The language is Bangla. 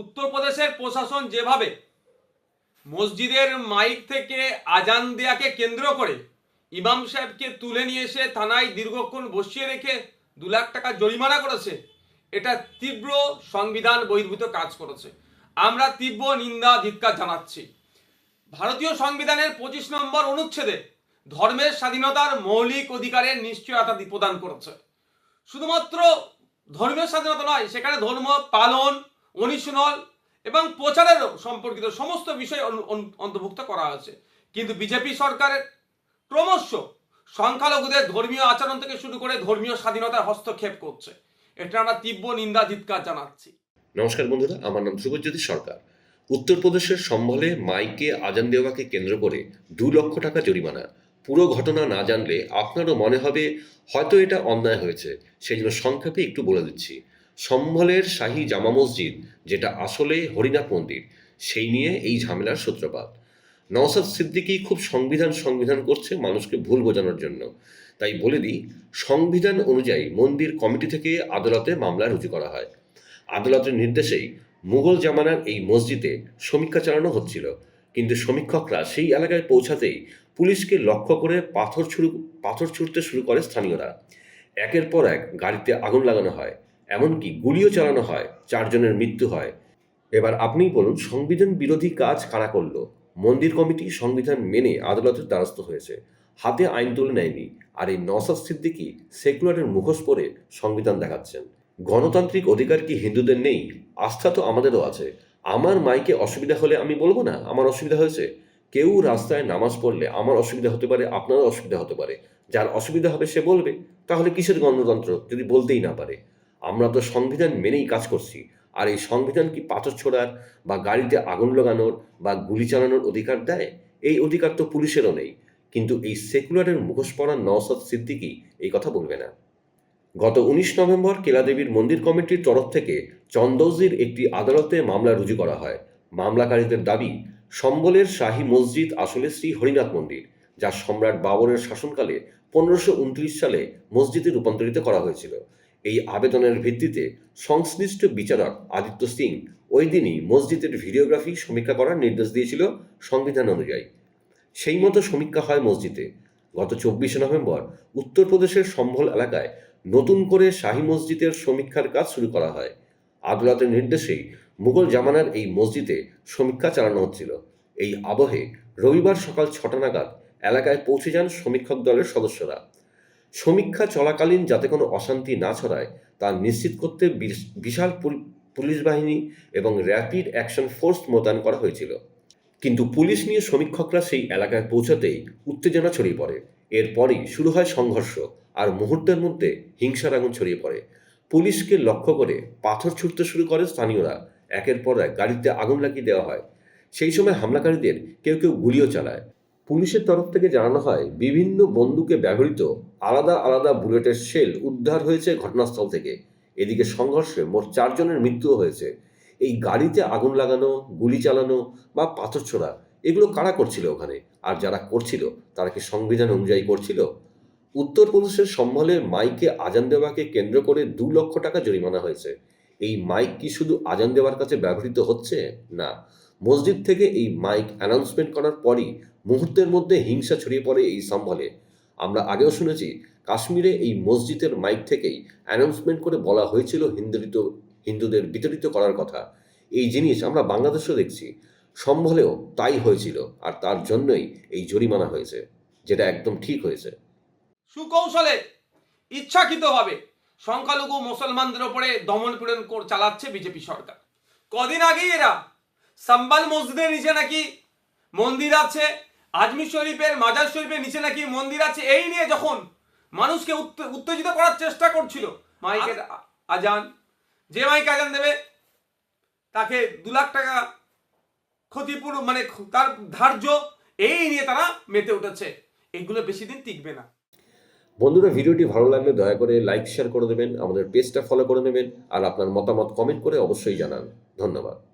উত্তরপ্রদেশের প্রশাসন যেভাবে মসজিদের মাইক থেকে আজান দেয়াকে কেন্দ্র করে ইমাম সাহেবকে তুলে নিয়ে এসে থানায় দীর্ঘক্ষণ বসিয়ে রেখে দু লাখ টাকা জরিমানা করেছে, এটা তীব্র সংবিধান বহির্ভূত কাজ করেছে। আমরা তীব্র নিন্দা, ধিক্কার জানাচ্ছি। ভারতীয় সংবিধানের পঁচিশ নম্বর অনুচ্ছেদে ধর্মের স্বাধীনতার মৌলিক অধিকারের নিশ্চয়তা প্রদান করেছে। শুধুমাত্র ধর্মীয় স্বাধীনতা নয়, সেখানে ধর্ম পালন অনুশীলন এবং প্রচারের সম্পর্কিত সমস্ত বিষয় অন- অন- অন্তর্ভুক্ত করা হয়েছে কিন্তু বিজেপি সরকারের ক্রমশ সংখ্যালঘুদের ধর্মীয় আচরণ থেকে শুরু করে ধর্মীয় স্বাধীনতায় হস্তক্ষেপ করছে। এটা আমরা তীব্র নিন্দা ধিক্কার জানাচ্ছি। নমস্কার বন্ধুরা, আমার নাম ধ্রুবজ্যোতি সরকার। উত্তরপ্রদেশের সম্বলে মাইকে আজান দেওয়াকে কেন্দ্র করে দু লক্ষ টাকা জরিমানা। পুরো ঘটনা না জানলে আপনারও মনে হবে, হয়তো এটা অন্যায় হয়েছে। সেই জন্য সংক্ষেপে একটু বলে দিচ্ছি। সম্বলের শাহী জামা মসজিদ, যেটা আসলে হরিনাথ মন্দির, সেই নিয়ে এই ঝামেলার সূত্রপাত। নওসাদ সিদ্দিকী খুব সংবিধান সংবিধান করছে মানুষকে ভুল বোঝানোর জন্য। তাই বলে দিই, সংবিধান অনুযায়ী মন্দির কমিটি থেকে আদালতে মামলা রুজু করা হয়। আদালতের নির্দেশেই মুঘল জামানার এই মসজিদে সমীক্ষা চালানো হচ্ছিল। কিন্তু সমীক্ষকরা সেই এলাকায় পৌঁছাতেই পুলিশকে লক্ষ্য করে পাথর ছুড়ু, পাথর ছুড়তে শুরু করে স্থানীয়রা। একের পর এক গাড়িতে আগুন লাগানো হয়। এমনকি গুলিও চালানো হয়, চারজনের মৃত্যু হয়। এবার আপনিই বলুন, সংবিধান বিরোধী কাজ কারা করল? মন্দির কমিটি সংবিধান মেনে আদালতের দ্বারস্থ হয়েছে। হাতে আইন তুলে নেয়নি। আর এই নসাদ সিদ্দিকি সেকুলারের মুখোশ পরে সংবিধান দেখাচ্ছেন। গণতান্ত্রিক অধিকার কি হিন্দুদের নেই? আস্থা তো আমাদেরও আছে। আমার মাইকে অসুবিধা হলে আমি বলব না, আমার অসুবিধা হয়েছে? কেউ রাস্তায় নামাজ পড়লে আমার অসুবিধা হতে পারে, আপনারও অসুবিধা হতে পারে। যার অসুবিধা হবে সে বলবে। তাহলে কিসের গণতন্ত্র? যদি বলতেই না পারে। আমরা তো সংবিধান মেনেই কাজ করছি। আর এই সংবিধান কি পাথর ছোড়ার বা গাড়িতে আগুন লাগানোর বা গুলি চালানোর অধিকার দেয়? এই অধিকার তো পুলিশেরও নেই। কিন্তু এই সেকুলারের মুখোশ পড়া নওসাদ সিদ্দিকি এই কথা বলবে না। গত উনিশ নভেম্বর কেলাদেবীর মন্দির কমিটির তরফ থেকে চন্দৌজির একটি আদালতে মামলা রুজু করা হয়। মামলাকারীদের দাবি, সম্বলের শাহী মসজিদ আসলে শ্রী হরিনাথ মন্দির, যা সম্রাট বাবরের শাসনকালে পনেরোশো সালে মসজিদে রূপান্তরিত করা হয়েছিল। এই আবেদনের ভিত্তিতে সংশ্লিষ্ট বিচারক আদিত্য সিং ওই দিনই মসজিদের ভিডিওগ্রাফি সমীক্ষা করার নির্দেশ দিয়েছিল সংবিধান অনুযায়ী। সেই মতো সমীক্ষা হয় মসজিদে। গত চব্বিশে নভেম্বর উত্তরপ্রদেশের সম্ভল এলাকায় নতুন করে শাহী মসজিদের সমীক্ষার কাজ শুরু করা হয়। আদালতের নির্দেশেই মুঘল জামানার এই মসজিদে সমীক্ষা চালানো হচ্ছিল। এই আবহে রবিবার সকাল ছটা নাগাদ এলাকায় পৌঁছে যান সমীক্ষক দলের সদস্যরা। সমীক্ষা চলাকালীন যাতে কোনো অশান্তি না ছড়ায়, তা নিশ্চিত করতে বিশ- বিশাল পুলিশ বাহিনী এবং র্যাপিড অ্যাকশন ফোর্স মোতায়েন করা হয়েছিল। কিন্তু পুলিশ নিয়ে সমীক্ষকরা সেই এলাকায় পৌঁছাতেই উত্তেজনা ছড়িয়ে পড়ে। এরপরই শুরু হয় সংঘর্ষ আর মুহূর্তের মধ্যে হিংসার আগুন ছড়িয়ে পড়ে। পুলিশকে লক্ষ্য করে পাথর ছুটতে শুরু করে স্থানীয়রা। একের পর এক গাড়িতে আগুন লাগিয়ে দেওয়া হয়। সেই সময় হামলাকারীদের কেউ কেউ গুলিও চালায়। পুলিশের তরফ থেকে জানানো হয়, বিভিন্ন বন্দুকে ব্যবহৃত আলাদা আলাদা বুলেটের শেল উদ্ধার হয়েছে ঘটনাস্থল থেকে। এদিকে সংঘর্ষে মোট চারজনের মৃত্যুও হয়েছে। এই গাড়িতে আগুন লাগানো, গুলি চালানো বা পাথর ছোড়া, এগুলো কারা করছিল ওখানে? আর যারা করছিল, তারা কি সংবিধান অনুযায়ী করছিল? উত্তরপ্রদেশের সম্বলে মাইকে আজান দেওয়াকে কেন্দ্র করে দু লক্ষ টাকা জরিমানা হয়েছে। এই মাইক কি শুধু আজান দেওয়ার কাছে ব্যবহৃত হচ্ছে? না। মসজিদ থেকে এই মাইক অ্যানাউন্সমেন্ট করার পরই মুহূর্তের মধ্যে হিংসা ছড়িয়ে পড়ে এই সম্বলে। আমরা আগেও শুনেছি, কাশ্মীরে এই মসজিদের মাইক থেকেই অ্যানাউন্সমেন্ট করে বলা হয়েছিল হিন্দুরিত, হিন্দুদের বিতরিত করার কথা। এই জিনিস আমরা বাংলাদেশেও দেখছি। সম্ভলেও তাই হয়েছিল, আর তার জন্যই এই জরিমানা হয়েছে, যেটা একদম ঠিক হয়েছে। সুকৌশলে ইচ্ছাকৃতভাবে সংখ্যালঘু মুসলমানদের ওপরে দমন পীড়ন চালাচ্ছে বিজেপি সরকার। কদিন আগেই এরা, সাম্বাল মসজিদের নিচে নাকি মন্দির আছে আজমির শরীফের মাজার শরীফের নিচে নাকি মন্দির আছে? এই নিয়ে যখন মানুষকে উত্তে- উত্তেজিত করার চেষ্টা করছিল মাইকের আজান যে মাইক আজান দেবে তাকে দু লাখ টাকা ক্ষতিপূরণ মানে তার ধার্য এই নিয়ে তারা মেতে উঠেছে। এগুলো বেশি দিন টিকবে না। বন্ধুরা ভিডিওটি ভালো লাগলে দয়া করে লাইক শেয়ার করে দেবেন আমাদের পেজটা ফলো করে নেবেন আর আপনার মতামত কমেন্ট করে অবশ্যই জানান। ধন্যবাদ।